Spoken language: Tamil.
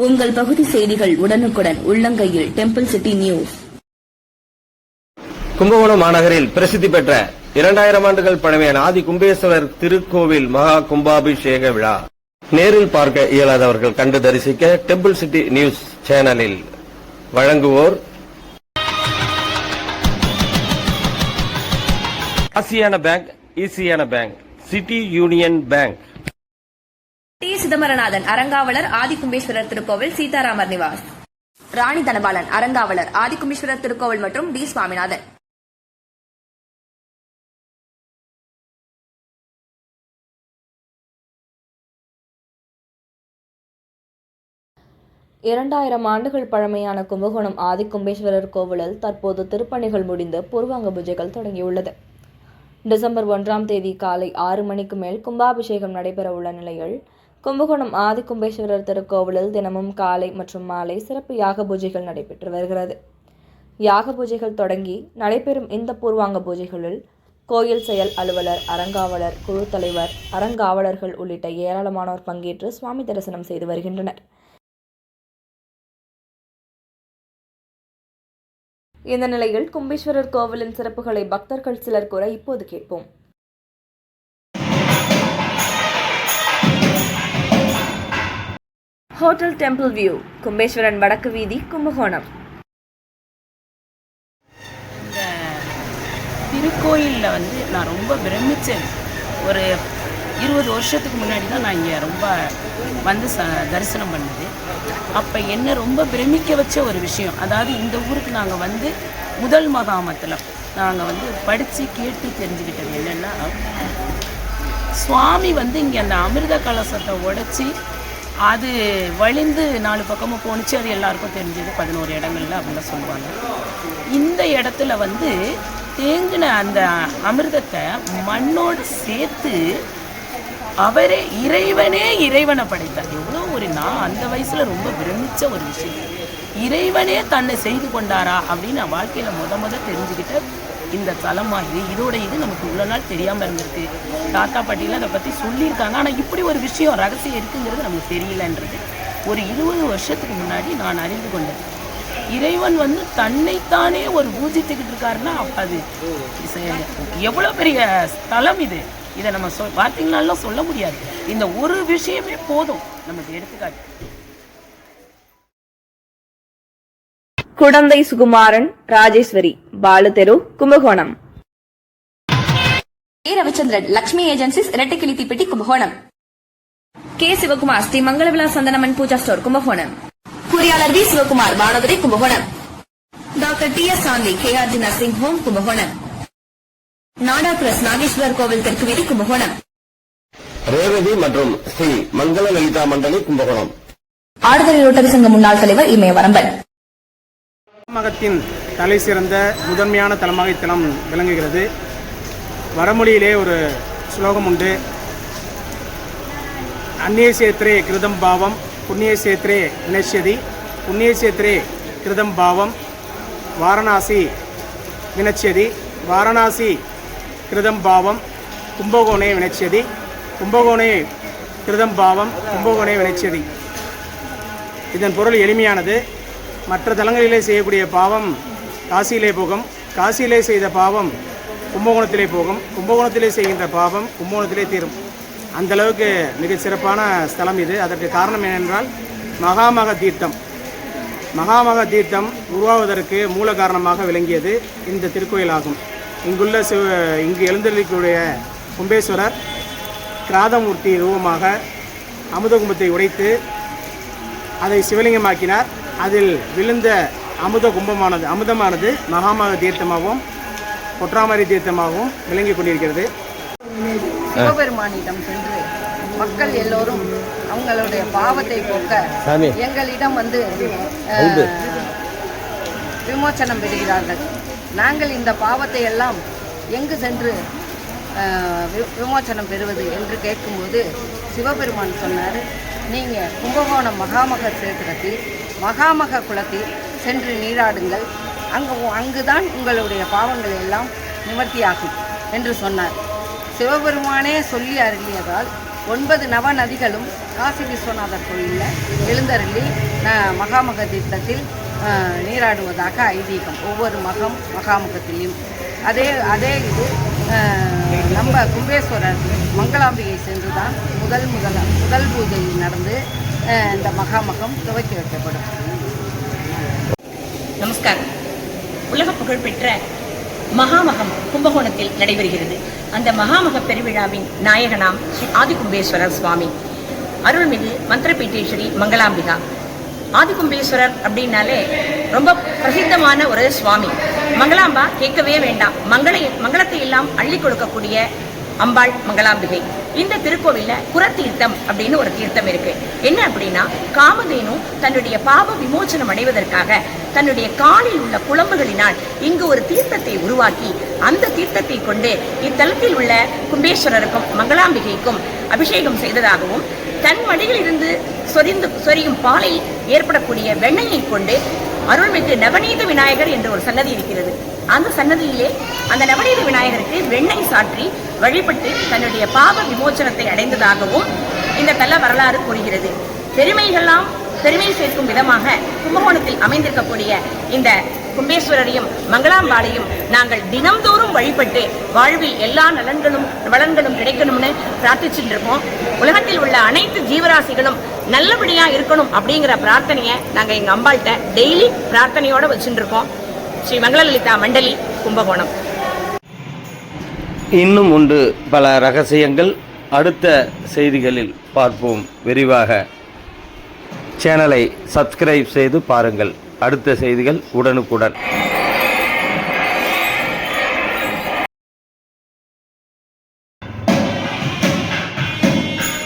உங்கள் பகுதி செய்திகள் உடனுக்குடன் உள்ளங்கையில் டெம்பிள் சிட்டி நியூஸ் கும்பகோணம் மாநகரில் பிரசித்தி பெற்ற இரண்டாயிரம் ஆண்டுகள் பழமையான ஆதி கும்பேஸ்வரர் திருக்கோவில் மகா கும்பாபிஷேக விழா. நேரில் பார்க்க இயலாதவர்கள் கண்டு தரிசிக்க டெம்பிள் சிட்டி நியூஸ் சேனலில் வழங்குவோர் ஆசியான bank ஈசியான bank city union bank Chidambaranathan அரங்காவலர் Adikumbeswarar திருக்கோவில் சீதாராமர் நிவாஸ். ராணி தனபாலன் அரங்காவலர் ஆதிகும்பேஸ்வரர் திருக்கோவில் மற்றும் டி. சுவாமிநாதன். இரண்டாயிரம் ஆண்டுகள் பழமையான கும்பகோணம் ஆதிகும்பேஸ்வரர் கோவிலில் தற்போது திருப்பணிகள் முடிந்து பூர்வாங்க பூஜைகள் தொடங்கியுள்ளது. டிசம்பர் ஒன்றாம் தேதி காலை ஆறு மணிக்கு மேல் கும்பாபிஷேகம் நடைபெற உள்ள நிலையில் கும்பகோணம் ஆதிக்கும்பேஸ்வரர் திருக்கோவிலில் தினமும் காலை மற்றும் மாலை சிறப்பு யாக பூஜைகள் நடைபெற்று வருகிறது. யாக பூஜைகள் தொடங்கி நடைபெறும் இந்த பூர்வாங்க பூஜைகளில் கோயில் செயல் அலுவலர் அறங்காவலர் குழு தலைவர் அறங்காவலர்கள் உள்ளிட்ட ஏராளமானோர் பங்கேற்று சுவாமி தரிசனம் செய்து வருகின்றனர். இந்த நிலையில் கும்பேஸ்வரர் கோவிலின் சிறப்புகளை பக்தர்கள் சிலர் கூற இப்போது கேட்போம். ஹோட்டல் டெம்பிள் வியூ கும்பேஸ்வரன் வடக்கு வீதி கும்பகோணம். இந்த திருக்கோயிலில் வந்து நான் ரொம்ப பிரமிச்சேன். ஒரு இருபது வருஷத்துக்கு முன்னாடி தான் நான் இங்கே ரொம்ப வந்து ச தரிசனம் பண்ணது. அப்போ என்ன ரொம்ப பிரமிக்க வச்ச ஒரு விஷயம் அதாவது இந்த ஊருக்கு நாங்கள் வந்து முதல் மகாமத்தில் நாங்கள் வந்து படித்து கேட்டு தெரிஞ்சுக்கிட்டது என்னென்னா சுவாமி வந்து இங்கே அந்த அமிர்த கலசத்தை உடச்சி அது வழிந்து நாலு பக்கமும் போணுச்சு. அது எல்லாருக்கும் தெரிஞ்சது. பதினோரு இடங்கள்ல அப்படிலாம் சொல்லுவாங்க. இந்த இடத்துல வந்து தேங்கின அந்த அமிர்தத்தை மண்ணோடு சேர்த்து அவரே இறைவனே இறைவனை படைத்தார். எவ்வளோ ஒரு நான் அந்த வயசில் ரொம்ப விரமிச்ச ஒரு விஷயம். இறைவனே தன்னை செய்து கொண்டாரா அப்படின்னு நான் வாழ்க்கையில் முத முத தெரிஞ்சுக்கிட்ட இந்த தலமா இது இதோட இது நமக்கு இவ்வளோ நாள் தெரியாமல் இருந்திருக்கு. தாத்தா பாட்டிலாம் அதை பற்றி சொல்லியிருக்காங்க. ஆனால் இப்படி ஒரு விஷயம் ரகசியம் இருக்குங்கிறது நமக்கு தெரியலன்றது. ஒரு இருபது வருஷத்துக்கு முன்னாடி நான் அறிந்து கொண்டது இறைவன் வந்து தன்னைத்தானே ஒரு பூஜித்துக்கிட்டு இருக்காருன்னா அது இது எவ்வளோ பெரிய ஸ்தலம் இது. இதை நம்ம சொல் பார்த்தீங்கனாலும் சொல்ல முடியாது. இந்த ஒரு விஷயமே போதும். நமக்கு எடுத்துக்காட்டு. குடந்தை சுகுமாரன் ராஜேஸ்வரி பாலு தெரு கும்பகோணம். ஏ ரவிச்சந்திரன் லக்ஷ்மி ஏஜென்சிஸ் இரட்டைக்கிளி தீப்பெட்டி கும்பகோணம். கே சிவகுமார் ஸ்ரீ மங்களவிழா சந்தனமன் பூஜா ஸ்டோர் கும்பகோணம். பொறியாளர் V Sivakumar Vanadurai Kumbakonam. Doctor T S Shanthi K R G nursing home Kumbakonam. நாடா பிரஸ் நாகேஸ்வரர் கோவில் தெற்கு வீதி கும்பகோணம். ரேவதி மற்றும் ஸ்ரீ மங்கள லலிதா மண்டலி கும்பகோணம். ஆடுதுறை ரோட்டரி சங்க முன்னாள் தலைவர் இமயவரம்பன். மகத்தின் தலை சிறந்த முதன்மையான தலமாக இத்தலம் விளங்குகிறது. வடமொழியிலே ஒரு ஸ்லோகம் உண்டு. அந்நியசேத்ரே கிருதம் பாவம் புண்ணிய புண்ணியசேத்ரே வினஷ்யதி புண்ணியசேத்ரே கிருதம் பாவம் வாரணாசி வினச்சதி வாரணாசி கிருதம் பாவம் கும்பகோணே வினச்சதி கும்பகோணே கிருதம் பாவம் கும்பகோணே வினச்சதி இதன் பொருள் எளிமையானது. மற்ற தலங்களிலே செய்யக்கூடிய பாவம் காசியிலே போகும். காசியிலே செய்த பாவம் கும்பகோணத்திலே போகும். கும்பகோணத்திலே செய்கின்ற பாவம் கும்பகோணத்திலே தீரும். அந்த அளவுக்கு மிகச் சிறப்பான ஸ்தலம் இது. அதற்கு காரணம் என்னென்றால் மகாமக தீர்த்தம். மகாமக தீர்த்தம் உருவாவதற்கு மூல காரணமாக விளங்கியது இந்த திருக்கோயிலாகும். இங்குள்ள சிவ இங்கு எழுந்தருளிக்கூடிய கும்பேஸ்வரர் கிராதமூர்த்தி ரூபமாக அமுதகும்பத்தை உடைத்து அதை சிவலிங்கமாக்கினார். அதில் விழுந்த அமுத கும்பமானது அமுதமானது மகாமக தீர்த்தமாகவும் பொற்றாமரை தீர்த்தமாகவும் விளங்கி கொண்டிருக்கிறது. சிவபெருமானிடம் சென்று மக்கள் எல்லோரும் அவங்களுடைய பாவத்தை போக்க. எங்களிடம் வந்து விமோச்சனம் பெறுகிறார்கள். நாங்கள் இந்த பாவத்தை எல்லாம் எங்கு சென்று விமோச்சனம் பெறுவது என்று கேட்கும்போது சிவபெருமான் சொன்னார் நீங்கள் கும்பகோணம் மகாமக சேத்திரத்தில் மகாமக குளத்தில் சென்று நீராடுங்கள். அங்கு அங்குதான் உங்களுடைய பாவங்கள் எல்லாம் நிவர்த்தியாகும் என்று சொன்னார். சிவபெருமானே சொல்லி அருளியதால் ஒன்பது நவ நதிகளும் காசி விஸ்வநாதர் கோயிலில் எழுந்தருளி மகாமக தீர்த்தத்தில் நீராடுவதாக ஐதீகம். ஒவ்வொரு மகம் மகாமுகத்திலையும். அதே அதே இது நம்ம கும்பேஸ்வரர் மங்களாம்பிகை சென்று தான் முதல் முதல் முதல் பூஜை நடந்து இந்த மகாமகம் துவக்கி வைக்கப்படும். நமஸ்காரம். உலக புகழ்பெற்ற மகாமகம் கும்பகோணத்தில் நடைபெறுகிறது. அந்த மகாமக பெருவிழாவின் நாயகனாம் ஸ்ரீ ஆதிகும்பேஸ்வரர் சுவாமி. அருள்மிகு மந்திரபீட்டேஸ்வரி மங்களாம்பிகா. ஆதிகும்பேஸ்வரர் அப்படின்னாலே ரொம்ப பிரசித்தமான ஒரு சுவாமி. மங்களாம்பா கேட்கவே வேண்டாம். மங்களை மங்களத்தை எல்லாம் அள்ளி கொடுக்கக்கூடிய அம்பாள் மங்களாம்பிகை. இந்த திருக்கோவில்ல குரத்தீர்த்தம் அப்படின்னு ஒரு தீர்த்தம் இருக்கு. என்ன அப்படின்னா காமதேனு தன்னுடைய பாவ விமோச்சனம் அடைவதற்காக தன்னுடைய காலில் உள்ள குழம்புகளினால் இங்கு ஒரு தீர்த்தத்தை உருவாக்கி அந்த தீர்த்தத்தை கொண்டு இத்தலத்தில் உள்ள கும்பேஸ்வரருக்கும் மங்களாம்பிகைக்கும் அபிஷேகம் செய்ததாகவும் தன் மடியில் இருந்து சொரிந்து சொரியும் பாலில் ஏற்படக்கூடிய வெண்ணையை கொண்டு அருள்மிகு நவநீத விநாயகர் என்ற ஒரு சன்னதி இருக்கிறது. அந்த சன்னதியிலே அந்த நவநீத விநாயகருக்கு வெண்ணெய் சாற்றி வழிபட்டு தன்னுடைய பாவ விமோச்சனத்தை அடைந்ததாகவும் இந்த தல வரலாறு கூறுகிறது. பெருமைகள்லாம் பெருமையை சேர்க்கும் விதமாக கும்பகோணத்தில் அமைந்திருக்கக்கூடிய இந்த கும்பேஸ்வரரையும் மங்களாம்பாளையும் நாங்கள் தினம்தோறும் வழிபட்டு வாழ்வில் எல்லா நலன்களும் வளன்களும் கிடைக்கணும்னு பிரார்த்திச்சுட்டு இருக்கோம் உலகத்தில் உள்ள அனைத்து ஜீவராசிகளும் நல்லபடியா இருக்கணும் அப்படிங்கிற பிரார்த்தனையை நாங்கள் எங்க அம்பாள்கிட்ட டெய்லி பிரார்த்தனையோட வச்சுட்டு இருக்கோம் ஸ்ரீ மங்களலலிதா மண்டலி கும்பகோணம். இன்னும் உண்டு பல ரகசியங்கள் அடுத்த செய்திகளில் பார்ப்போம். விரிவாக சேனலை சப்ஸ்கிரைப் செய்து பாருங்கள். அடுத்த செய்திகள் உடனுக்குடன்.